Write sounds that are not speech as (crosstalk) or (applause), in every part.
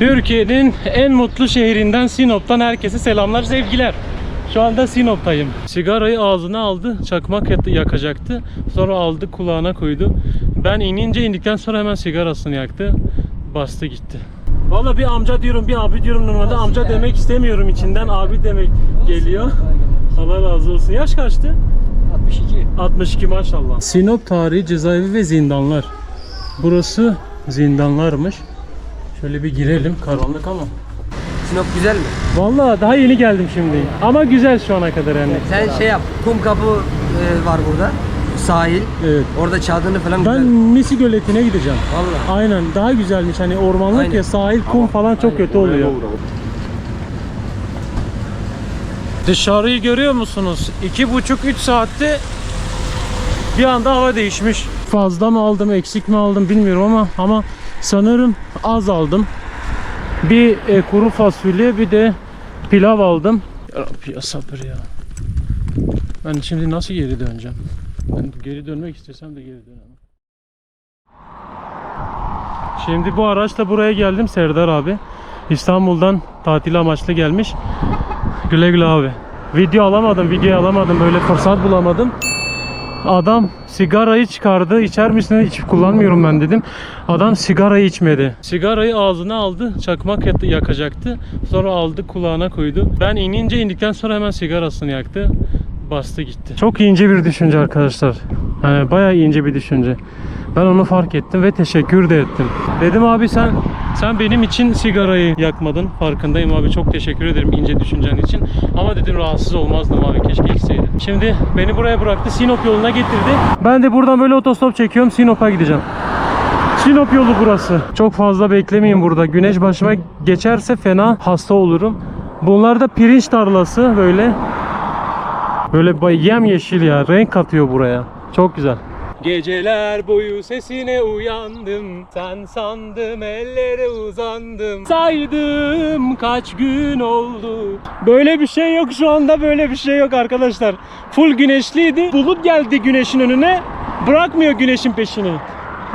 Türkiye'nin en mutlu şehrinden Sinop'tan herkese selamlar, sevgiler. Şu anda Sinop'tayım. Sigarayı ağzına aldı, çakmak yak- yakacaktı. Sonra aldı kulağına koydu. Ben inince indikten sonra hemen sigarasını yaktı. Bastı gitti. Valla bir amca diyorum, bir abi diyorum normalde amca demek istemiyorum içinden abi demek geliyor. Allah razı olsun. Yaş kaçtı? 62. 62 maşallah. Sinop tarihi cezaevi ve zindanlar. Burası zindanlarmış. Şöyle bir girelim. Karanlık ama. Sinop güzel mi? Vallahi daha yeni geldim şimdi. Ama güzel şu ana kadar yani. Sen şey yap. Kum kapı e, var burada. Sahil. Evet. Orada çadırını falan Ben güzel. Misi Göleti'ne gideceğim. Vallahi. Aynen daha güzelmiş hani ormanlık Aynen. ya sahil kum falan çok kötü oluyor. Dışarıyı görüyor musunuz? 2,5-3 saatte bir anda hava değişmiş. Fazla mı aldım, eksik mi aldım bilmiyorum ama ama sanırım az aldım. Bir e, kuru fasulye bir de pilav aldım. Ya ya sabır ya. Ben şimdi nasıl geri döneceğim? Ben geri dönmek istesem de geri dönemem. Şimdi bu araçla buraya geldim Serdar abi. İstanbul'dan tatil amaçlı gelmiş. Güle güle abi. Video alamadım, video alamadım. Böyle fırsat bulamadım. Adam sigarayı çıkardı. İçer misin? Hiç kullanmıyorum ben dedim. Adam sigarayı içmedi. Sigarayı ağzına aldı. Çakmak yak- yakacaktı. Sonra aldı kulağına koydu. Ben inince indikten sonra hemen sigarasını yaktı. Bastı gitti. Çok ince bir düşünce arkadaşlar. Yani bayağı ince bir düşünce. Ben onu fark ettim ve teşekkür de ettim. Dedim abi sen sen benim için sigarayı yakmadın. Farkındayım abi. Çok teşekkür ederim ince düşüncen için. Ama dedim rahatsız olmazdım abi keşke içseydin. Şimdi beni buraya bıraktı. Sinop yoluna getirdi. Ben de buradan böyle otostop çekiyorum. Sinop'a gideceğim. Sinop yolu burası. Çok fazla beklemeyin burada. Güneş başıma geçerse fena hasta olurum. Bunlar da pirinç tarlası böyle. Böyle bay- yemyeşil ya. Renk katıyor buraya. Çok güzel. Geceler boyu sesine uyandım Sen sandım ellere uzandım. Saydım kaç gün oldu. Böyle bir şey yok şu anda böyle bir şey yok arkadaşlar. Full güneşliydi. Bulut geldi güneşin önüne. Bırakmıyor güneşin peşini.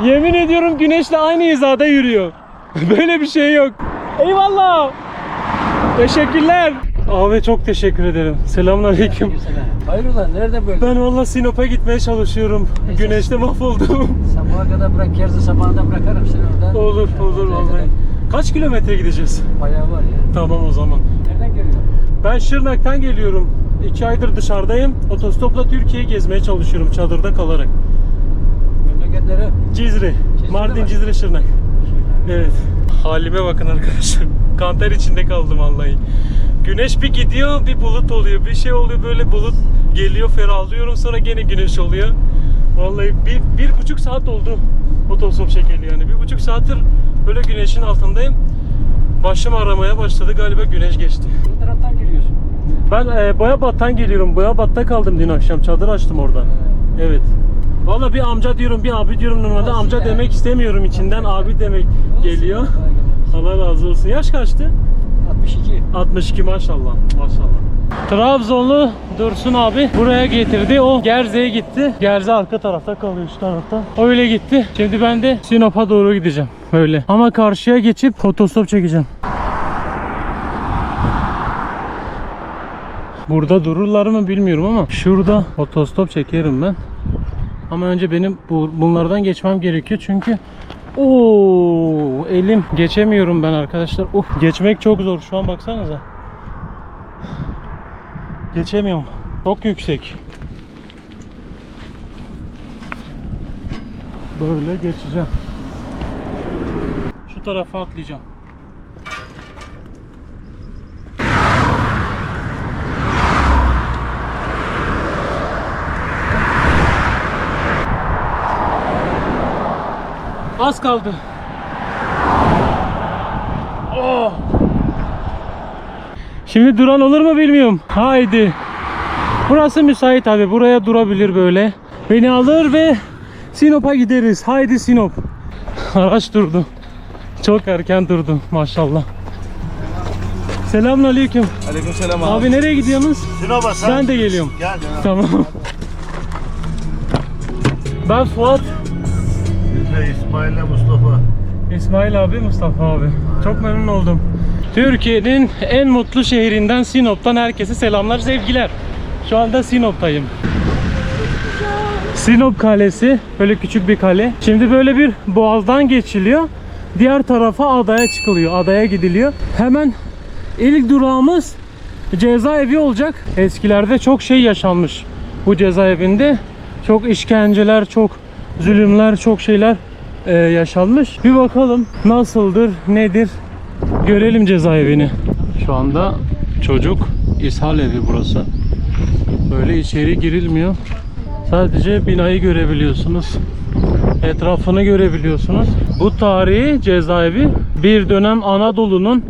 Yemin ediyorum güneşle aynı hizada yürüyor. (laughs) Böyle bir şey yok. Eyvallah. Teşekkürler Abi çok teşekkür ederim Selamünaleyküm Hayrola nerede böyle? ben valla Sinop'a gitmeye çalışıyorum. Güneşte mahvoldum. Sabaha kadar bırak yarısı sabahına bırakarım seni oradan. olur olur vallahi. Kaç kilometre gideceğiz? Bayağı var ya. Tamam o zaman. Nereden geliyorsun? Ben Şırnak'tan geliyorum. İki aydır dışarıdayım. Otostopla Türkiye'yi gezmeye çalışıyorum çadırda kalarak. Memleketlere. Cizre. Cizre Mardin? Cizre, Şırnak. Evet. Halime bakın arkadaşlar. Kanter içinde kaldım vallahi. Güneş bir gidiyor, bir bulut oluyor. Bir şey oluyor böyle bulut geliyor, ferahlıyorum sonra gene güneş oluyor. Vallahi bir, bir buçuk saat oldu otostop çekeli yani. Bir buçuk saattir böyle güneşin altındayım. Başım aramaya başladı galiba güneş geçti. Bu taraftan geliyorsun. Ben e, Boyabat'tan geliyorum. Boyabat'ta kaldım dün akşam. Çadır açtım orada. Evet. Valla bir amca diyorum, bir abi diyorum normalde amca demek istemiyorum içinden abi demek geliyor. Allah razı olsun. Yaş kaçtı? 62. 62 maşallah. Maşallah. Trabzonlu Dursun abi buraya getirdi. O Gerze'ye gitti. Gerze arka tarafta kalıyor şu tarafta. Öyle gitti. Şimdi ben de Sinop'a doğru gideceğim. Öyle. Ama karşıya geçip otostop çekeceğim. Burada dururlar mı bilmiyorum ama şurada otostop çekerim ben. Ama önce benim bu, bunlardan geçmem gerekiyor çünkü Oo, elim geçemiyorum ben arkadaşlar. Of, geçmek çok zor. Şu an baksanıza. Geçemiyorum. Çok yüksek. Böyle geçeceğim. Şu tarafa atlayacağım. Az kaldı. Oh. Şimdi duran olur mu bilmiyorum. Haydi. Burası müsait abi. Buraya durabilir böyle. Beni alır ve Sinop'a gideriz. Haydi Sinop. Araç durdu. Çok erken durdu maşallah. Selamünaleyküm. Aleykümselam abi. Abi nereye gidiyorsunuz? Sinop'a sen. Ben de geliyorum. Gel. Tamam. Ben Fuat. De İsmail'le Mustafa. İsmail abi, Mustafa abi. Çok memnun oldum. Türkiye'nin en mutlu şehrinden Sinop'tan herkese selamlar, sevgiler. Şu anda Sinop'tayım. Sinop Kalesi, böyle küçük bir kale. Şimdi böyle bir boğazdan geçiliyor. Diğer tarafa adaya çıkılıyor, adaya gidiliyor. Hemen ilk durağımız cezaevi olacak. Eskilerde çok şey yaşanmış bu cezaevinde. Çok işkenceler, çok zulümler, çok şeyler e, yaşanmış. Bir bakalım nasıldır, nedir görelim cezaevini. Şu anda çocuk ishal evi burası. Böyle içeri girilmiyor. Sadece binayı görebiliyorsunuz. Etrafını görebiliyorsunuz. Bu tarihi cezaevi bir dönem Anadolu'nun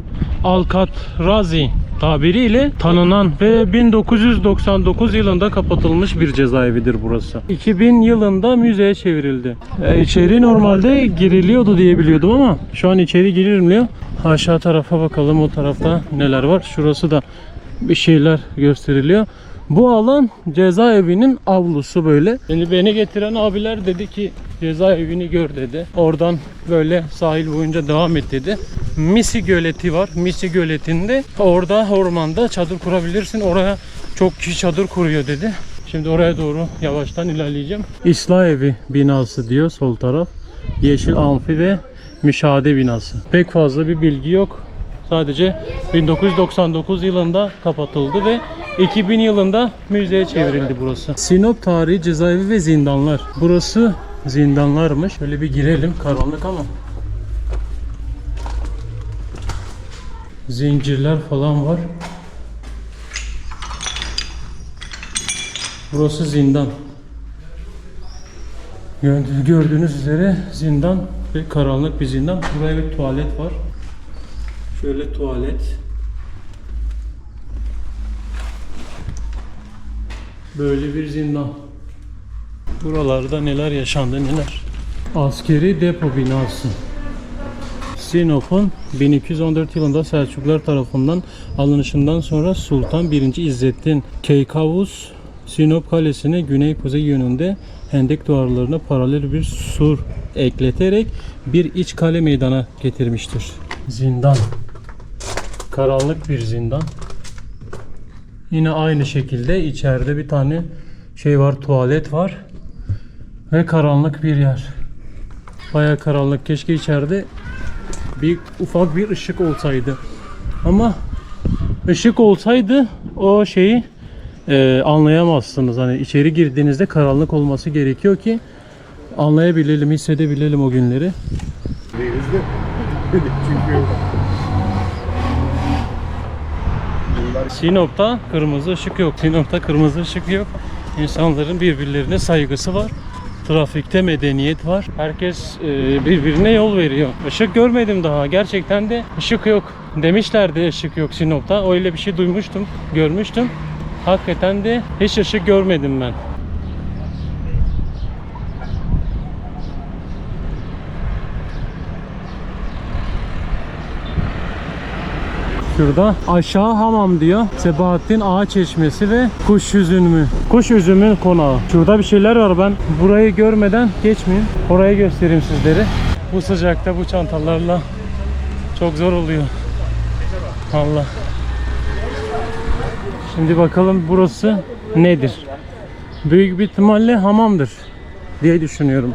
Alcatrazi tabiriyle tanınan ve 1999 yılında kapatılmış bir cezaevidir burası. 2000 yılında müzeye çevrildi. E, içeri normalde giriliyordu diye biliyordum ama şu an içeri girilmiyor. Aşağı tarafa bakalım o tarafta neler var. Şurası da bir şeyler gösteriliyor. Bu alan cezaevinin avlusu böyle. Şimdi beni getiren abiler dedi ki cezaevini gör dedi. Oradan böyle sahil boyunca devam et dedi. Misi Göleti var. Misi Göleti'nde orada ormanda çadır kurabilirsin. Oraya çok kişi çadır kuruyor dedi. Şimdi oraya doğru yavaştan ilerleyeceğim. İslah Evi binası diyor sol taraf. Yeşil amfi ve müşahede binası. Pek fazla bir bilgi yok. Sadece 1999 yılında kapatıldı ve 2000 yılında müzeye çevrildi burası. Sinop Tarihi Cezaevi ve Zindanlar. Burası zindanlarmış. Şöyle bir girelim. Karanlık ama. Zincirler falan var. Burası zindan. Gö- Gördüğünüz üzere zindan ve karanlık bir zindan. Buraya bir tuvalet var. Şöyle tuvalet. Böyle bir zindan. Buralarda neler yaşandı neler. Askeri depo binası. Sinop'un 1214 yılında Selçuklular tarafından alınışından sonra Sultan 1. İzzettin Keykavus Sinop Kalesi'ne güney-kuzey yönünde hendek duvarlarına paralel bir sur ekleterek bir iç kale meydana getirmiştir. Zindan. Karanlık bir zindan. Yine aynı şekilde içeride bir tane şey var, tuvalet var. Ve karanlık bir yer. Baya karanlık. Keşke içeride bir ufak bir ışık olsaydı. Ama ışık olsaydı o şeyi e, anlayamazsınız. Hani içeri girdiğinizde karanlık olması gerekiyor ki anlayabilelim, hissedebilelim o günleri. Denizde. (laughs) Çünkü Sinop'ta kırmızı ışık yok. Sinop'ta kırmızı ışık yok. İnsanların birbirlerine saygısı var. Trafikte medeniyet var. Herkes e, birbirine yol veriyor. Işık görmedim daha. Gerçekten de ışık yok. Demişlerdi ışık yok Sinop'ta. Öyle bir şey duymuştum, görmüştüm. Hakikaten de hiç ışık görmedim ben. Şurada aşağı hamam diyor. Sebahattin Ağa Çeşmesi ve kuş üzümü. Kuş üzümü konağı. Şurada bir şeyler var ben burayı görmeden geçmeyeyim. Orayı göstereyim sizlere. Bu sıcakta bu çantalarla çok zor oluyor. Allah. Şimdi bakalım burası nedir? Büyük bir ihtimalle hamamdır diye düşünüyorum.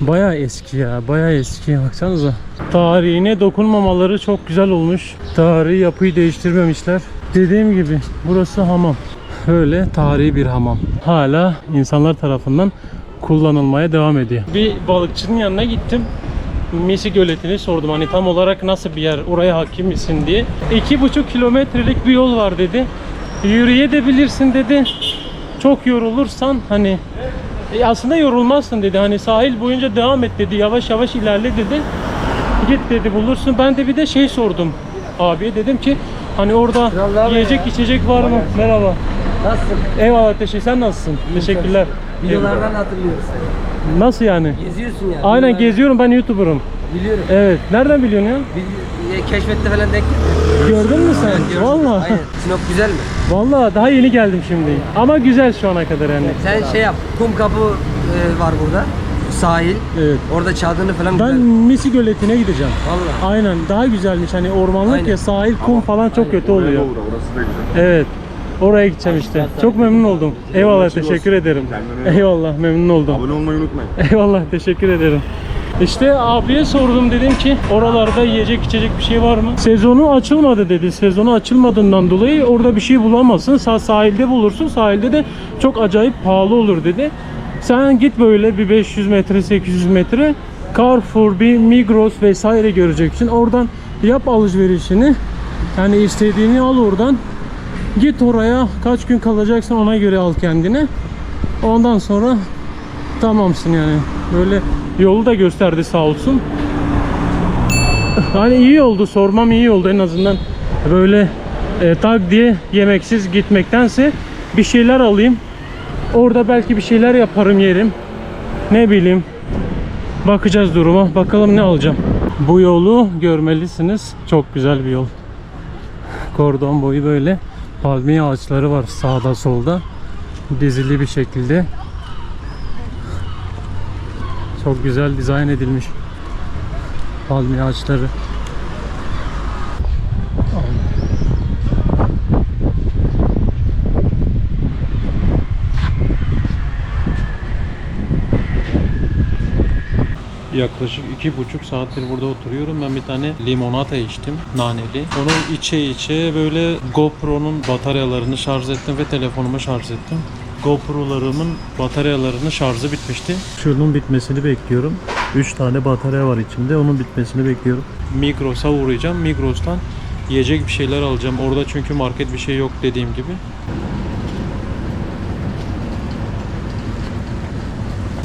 Baya eski ya, baya eski baksanıza. Tarihine dokunmamaları çok güzel olmuş. Tarihi yapıyı değiştirmemişler. Dediğim gibi burası hamam. Böyle tarihi bir hamam. Hala insanlar tarafından kullanılmaya devam ediyor. Bir balıkçının yanına gittim. Misi Göleti'ni sordum hani tam olarak nasıl bir yer, oraya hakim misin diye. İki buçuk kilometrelik bir yol var dedi. Yürüyebilirsin dedi. Çok yorulursan hani e, aslında yorulmazsın dedi. Hani sahil boyunca devam et dedi. Yavaş yavaş ilerle dedi. Git dedi bulursun. Ben de bir de şey sordum abiye dedim ki hani orada abi yiyecek ya. içecek var mı? Merhaba. Nasılsın? Eyvallah teşekkür. Sen nasılsın? Teşekkürler. Videolardan hatırlıyoruz seni. Nasıl yani? Geziyorsun ya. Aynen geziyorum ben YouTuber'ım. Biliyorum. Evet. Nereden biliyorsun ya? Bil- e, keşfette falan denk. Gördün mü sen? Evet, gördüm. Vallahi. Aynen. Sinop güzel mi? Vallahi daha yeni geldim şimdi. Ama güzel şu ana kadar yani. Sen şey yap. Kum kapı e, var burada. sahil. Evet. Orada çadırını falan Ben güzel. Misi Göleti'ne gideceğim. Vallahi. Aynen daha güzelmiş hani ormanlık Aynen. ya sahil kum falan çok kötü Oraya oluyor. da uğra, Orası da güzel. Evet. Oraya gideceğim işte. Çok memnun oldum. Eyvallah teşekkür olsun. ederim. Kendine iyi bak. Eyvallah memnun oldum. Abone olmayı unutmayın. Eyvallah teşekkür ederim. İşte abiye sordum dedim ki oralarda yiyecek içecek bir şey var mı? Sezonu açılmadı dedi. Sezonu açılmadığından dolayı orada bir şey bulamazsın. Sa sahilde bulursun. Sahilde de çok acayip pahalı olur dedi. Sen git böyle bir 500 metre 800 metre Carrefour, bir Migros vesaire göreceksin. Oradan yap alışverişini. Yani istediğini al oradan. Git oraya kaç gün kalacaksın ona göre al kendine. Ondan sonra tamamsın yani. Böyle yolu da gösterdi sağ olsun. Hani iyi oldu sormam iyi oldu en azından böyle e, tak diye yemeksiz gitmektense bir şeyler alayım. Orada belki bir şeyler yaparım yerim. Ne bileyim. Bakacağız duruma. Bakalım ne alacağım. Bu yolu görmelisiniz. Çok güzel bir yol. Kordon boyu böyle palmiye ağaçları var sağda solda. Dizili bir şekilde. Çok güzel dizayn edilmiş. Palmiye ağaçları. Yaklaşık iki buçuk saattir burada oturuyorum. Ben bir tane limonata içtim. Naneli. Onu içe içe böyle GoPro'nun bataryalarını şarj ettim ve telefonumu şarj ettim. GoPro'larımın bataryalarının şarjı bitmişti. Şunun bitmesini bekliyorum. 3 tane batarya var içinde. Onun bitmesini bekliyorum. Migros'a uğrayacağım. Migros'tan yiyecek bir şeyler alacağım. Orada çünkü market bir şey yok dediğim gibi.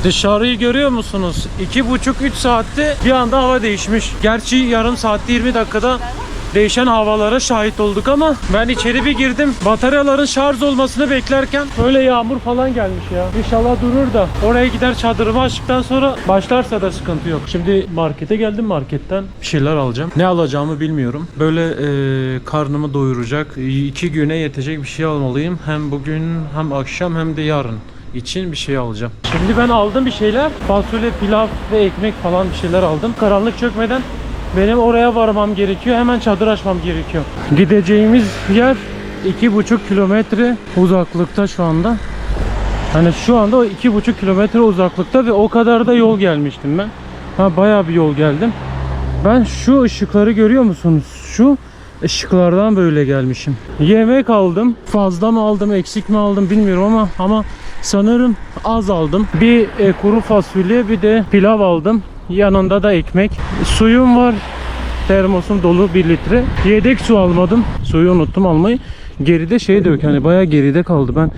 Dışarıyı görüyor musunuz? 2,5-3 saatte bir anda hava değişmiş. Gerçi yarım saatte 20 dakikada değişen havalara şahit olduk ama ben içeri bir girdim. Bataryaların şarj olmasını beklerken böyle yağmur falan gelmiş ya. İnşallah durur da oraya gider çadırımı açtıktan sonra başlarsa da sıkıntı yok. Şimdi markete geldim marketten bir şeyler alacağım. Ne alacağımı bilmiyorum. Böyle e, karnımı doyuracak, iki güne yetecek bir şey almalıyım. Hem bugün hem akşam hem de yarın için bir şey alacağım. Şimdi ben aldım bir şeyler. Fasulye, pilav ve ekmek falan bir şeyler aldım. Karanlık çökmeden benim oraya varmam gerekiyor. Hemen çadır açmam gerekiyor. Gideceğimiz yer iki buçuk kilometre uzaklıkta şu anda. Hani şu anda o iki buçuk kilometre uzaklıkta ve o kadar da yol gelmiştim ben. Ha bayağı bir yol geldim. Ben şu ışıkları görüyor musunuz? Şu ışıklardan böyle gelmişim. Yemek aldım. Fazla mı aldım, eksik mi aldım bilmiyorum ama ama sanırım az aldım. Bir e, kuru fasulye, bir de pilav aldım. Yanında da ekmek. Suyum var. Termosum dolu 1 litre. Yedek su almadım. Suyu unuttum almayı. Geride şey de yok hani bayağı geride kaldı. Ben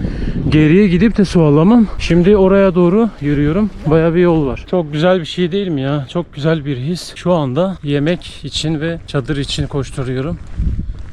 geriye gidip de su alamam. Şimdi oraya doğru yürüyorum. Bayağı bir yol var. Çok güzel bir şey değil mi ya? Çok güzel bir his. Şu anda yemek için ve çadır için koşturuyorum.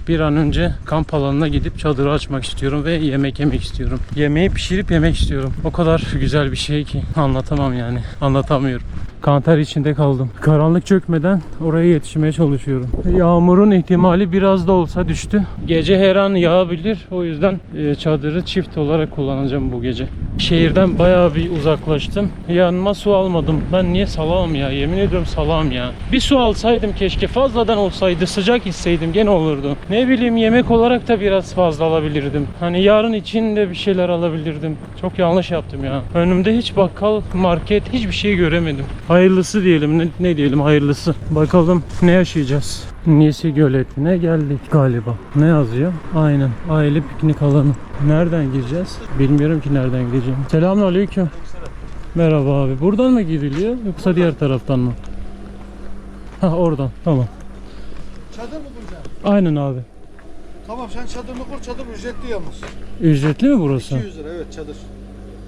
Bir an önce kamp alanına gidip çadırı açmak istiyorum ve yemek yemek istiyorum. Yemeği pişirip yemek istiyorum. O kadar güzel bir şey ki anlatamam yani. Anlatamıyorum. Kanter içinde kaldım. Karanlık çökmeden oraya yetişmeye çalışıyorum. Yağmurun ihtimali biraz da olsa düştü. Gece her an yağabilir. O yüzden e, çadırı çift olarak kullanacağım bu gece. Şehirden bayağı bir uzaklaştım. Yanıma su almadım. Ben niye salam ya? Yemin ediyorum salam ya. Bir su alsaydım keşke. Fazladan olsaydı. Sıcak hisseydim gene olurdu. Ne bileyim yemek olarak da biraz fazla alabilirdim. Hani yarın için de bir şeyler alabilirdim. Çok yanlış yaptım ya. Önümde hiç bakkal, market hiçbir şey göremedim. Hayırlısı diyelim. Ne, ne diyelim hayırlısı. Bakalım ne yaşayacağız. Nisi göletine geldik galiba. Ne yazıyor? Aynen. Aile piknik alanı. Nereden gireceğiz? Bilmiyorum ki nereden gideceğim. Selamünaleyküm. Merhaba abi. Buradan mı giriliyor yoksa diğer taraftan mı? Ha oradan. Tamam. Çadır mı kuracaksın? Aynen abi. Tamam sen çadırını kur, çadır ücretli yalnız. Ücretli mi burası? 200 lira evet çadır.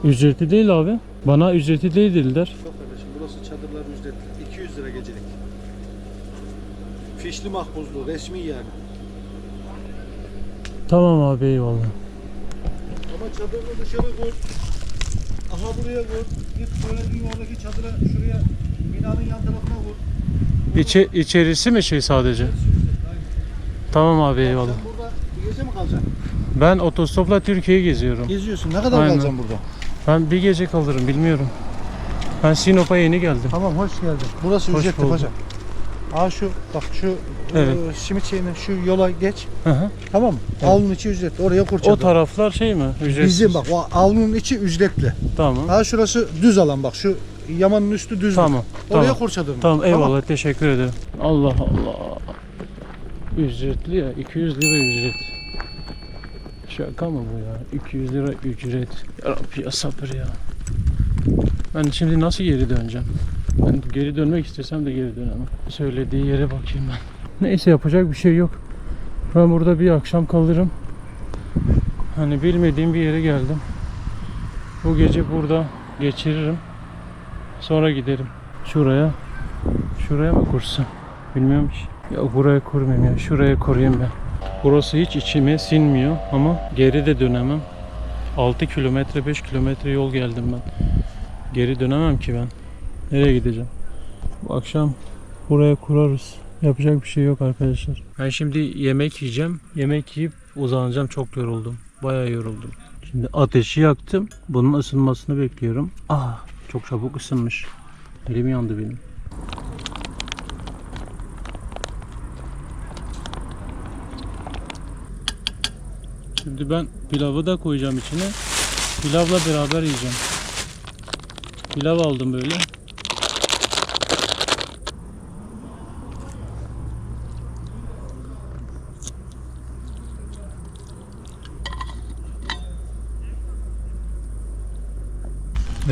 Ücretli değil abi. Bana ücretli değil dediler. Yok kardeşim burası çadırlar ücretli. 200 lira gecelik. Fişli mahpuzlu, resmi yani. Tamam abi eyvallah. Ama çadırını dışarı koy. Aha buraya koy. Git söylediğin oradaki çadıra şuraya binanın yan tarafına koy. İçe, içerisi mi şey sadece? Tamam abi eyvallah. Sen burada bir gece mi kalacaksın? Ben otostopla Türkiye'yi geziyorum. Geziyorsun. Ne kadar Aynen. kalacaksın burada? Ben bir gece kalırım bilmiyorum. Ben Sinop'a yeni geldim. Tamam hoş geldin. Burası Hoş ücretli bulduk. paşa. Aa şu bak şu Evet. e, simit şeyine şu yola geç. Hı hı. Tamam mı? Avlunun içi ücretli. Oraya kur O taraflar şey mi? Ücretsiz. Bizim bak o avlunun içi ücretli. Tamam. Ha şurası düz alan bak şu yamanın üstü düz. Tamam. Oraya Tamam. kur çadırını. Tamam eyvallah teşekkür ederim. Allah Allah. Ücretli ya 200 lira ücret. Şaka mı bu ya? 200 lira ücret. Ya Rabbi ya sabır ya. Ben şimdi nasıl geri döneceğim? Ben geri dönmek istesem de geri dönemem. Söylediği yere bakayım ben. Neyse yapacak bir şey yok. Ben burada bir akşam kalırım. Hani bilmediğim bir yere geldim. Bu gece burada geçiririm. Sonra giderim. Şuraya. Şuraya mı kursam? Bilmiyorum ki. Ya buraya kurmayayım ya. Şuraya kurayım ben. Burası hiç içime sinmiyor ama geri de dönemem. 6 kilometre 5 kilometre yol geldim ben. Geri dönemem ki ben. Nereye gideceğim? Bu akşam buraya kurarız. Yapacak bir şey yok arkadaşlar. Ben şimdi yemek yiyeceğim. Yemek yiyip uzanacağım. Çok yoruldum. Bayağı yoruldum. Şimdi ateşi yaktım. Bunun ısınmasını bekliyorum. Ah çok çabuk ısınmış. Elim yandı benim. Şimdi ben pilavı da koyacağım içine. Pilavla beraber yiyeceğim. Pilav aldım böyle.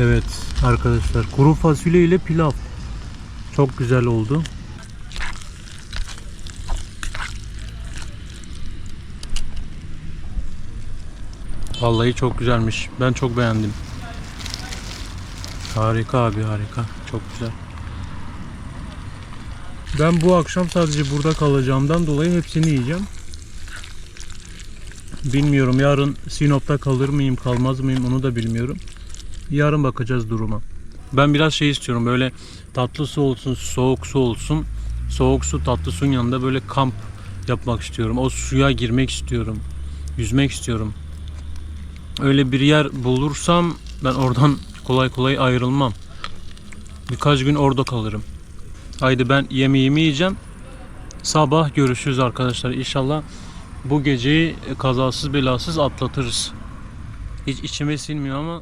Evet arkadaşlar kuru fasulye ile pilav. Çok güzel oldu. Vallahi çok güzelmiş. Ben çok beğendim. Harika abi harika. Çok güzel. Ben bu akşam sadece burada kalacağımdan dolayı hepsini yiyeceğim. Bilmiyorum yarın Sinop'ta kalır mıyım kalmaz mıyım onu da bilmiyorum. Yarın bakacağız duruma. Ben biraz şey istiyorum böyle tatlı su olsun, soğuk su olsun. Soğuk su tatlı suyun yanında böyle kamp yapmak istiyorum. O suya girmek istiyorum. Yüzmek istiyorum. Öyle bir yer bulursam ben oradan kolay kolay ayrılmam. Birkaç gün orada kalırım. Haydi ben yemeğimi yiyeceğim. Sabah görüşürüz arkadaşlar. İnşallah bu geceyi kazasız belasız atlatırız. Hiç içime sinmiyor ama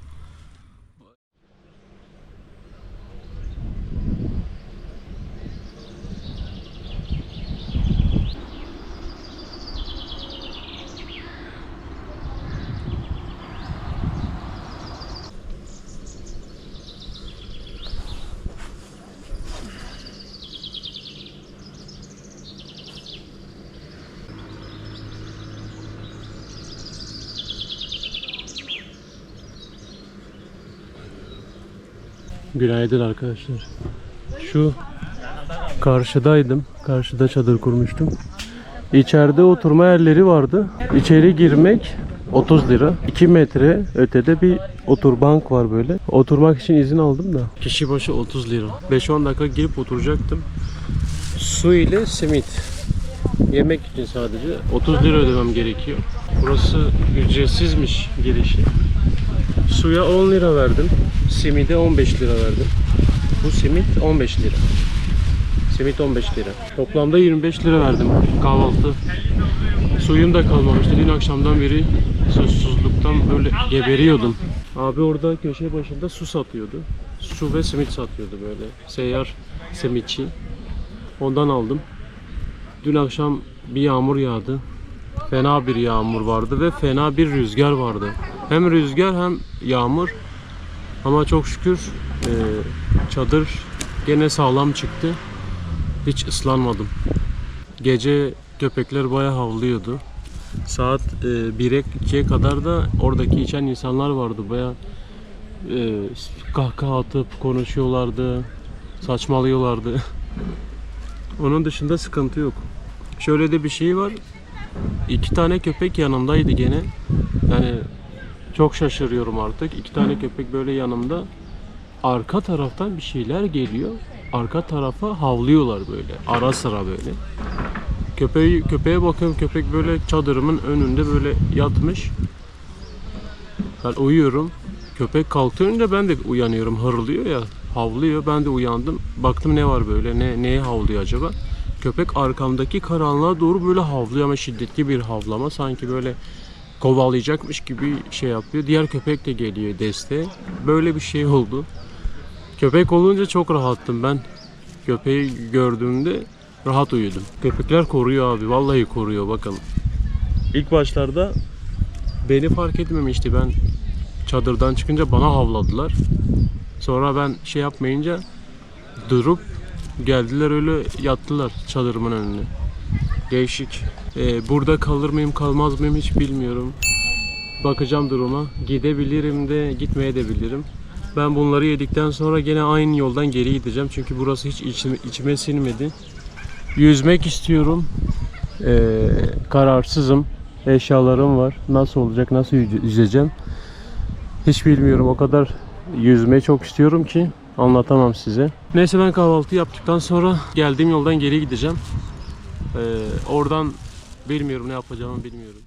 Günaydın arkadaşlar. Şu karşıdaydım. Karşıda çadır kurmuştum. İçeride oturma yerleri vardı. İçeri girmek 30 lira. 2 metre ötede bir oturbank var böyle. Oturmak için izin aldım da. Kişi başı 30 lira. 5-10 dakika girip oturacaktım. Su ile simit. Yemek için sadece 30 lira ödemem gerekiyor. Burası ücretsizmiş girişi. Suya 10 lira verdim. Simide 15 lira verdim. Bu simit 15 lira. Simit 15 lira. Toplamda 25 lira verdim kahvaltı. Suyum da kalmamıştı. Dün akşamdan beri susuzluktan böyle geberiyordum. Abi orada köşe başında su satıyordu. Su ve simit satıyordu böyle. Seyyar simitçi. Ondan aldım. Dün akşam bir yağmur yağdı. Fena bir yağmur vardı ve fena bir rüzgar vardı. Hem rüzgar hem yağmur. Ama çok şükür e, çadır gene sağlam çıktı. Hiç ıslanmadım. Gece köpekler bayağı havlıyordu. Saat e, 1'e 2'ye kadar da oradaki içen insanlar vardı. Bayağı e, kahkaha atıp konuşuyorlardı. Saçmalıyorlardı. (laughs) Onun dışında sıkıntı yok. Şöyle de bir şey var. İki tane köpek yanımdaydı gene. Yani çok şaşırıyorum artık. İki tane köpek böyle yanımda. Arka taraftan bir şeyler geliyor. Arka tarafa havlıyorlar böyle. Ara sıra böyle. Köpeği, köpeğe bakıyorum. Köpek böyle çadırımın önünde böyle yatmış. Ben uyuyorum. Köpek kalktığında ben de uyanıyorum. Hırlıyor ya. havlıyor. Ben de uyandım. Baktım ne var böyle, ne neye havlıyor acaba? Köpek arkamdaki karanlığa doğru böyle havlıyor ama şiddetli bir havlama. Sanki böyle kovalayacakmış gibi şey yapıyor. Diğer köpek de geliyor desteğe. Böyle bir şey oldu. Köpek olunca çok rahattım ben. Köpeği gördüğümde rahat uyudum. Köpekler koruyor abi. Vallahi koruyor bakın. İlk başlarda beni fark etmemişti. Ben çadırdan çıkınca bana havladılar. Sonra ben şey yapmayınca durup geldiler öyle yattılar çadırımın önüne. Değişik. Ee, burada kalır mıyım kalmaz mıyım hiç bilmiyorum. Bakacağım duruma. Gidebilirim de gitmeye de bilirim. Ben bunları yedikten sonra gene aynı yoldan geri gideceğim. Çünkü burası hiç içime, içime sinmedi. Yüzmek istiyorum. Ee, kararsızım. Eşyalarım var. Nasıl olacak, nasıl yüze- yüzeceğim? Hiç bilmiyorum. O kadar yüzmeyi çok istiyorum ki anlatamam size. Neyse ben kahvaltı yaptıktan sonra geldiğim yoldan geri gideceğim. Ee, oradan bilmiyorum ne yapacağımı bilmiyorum.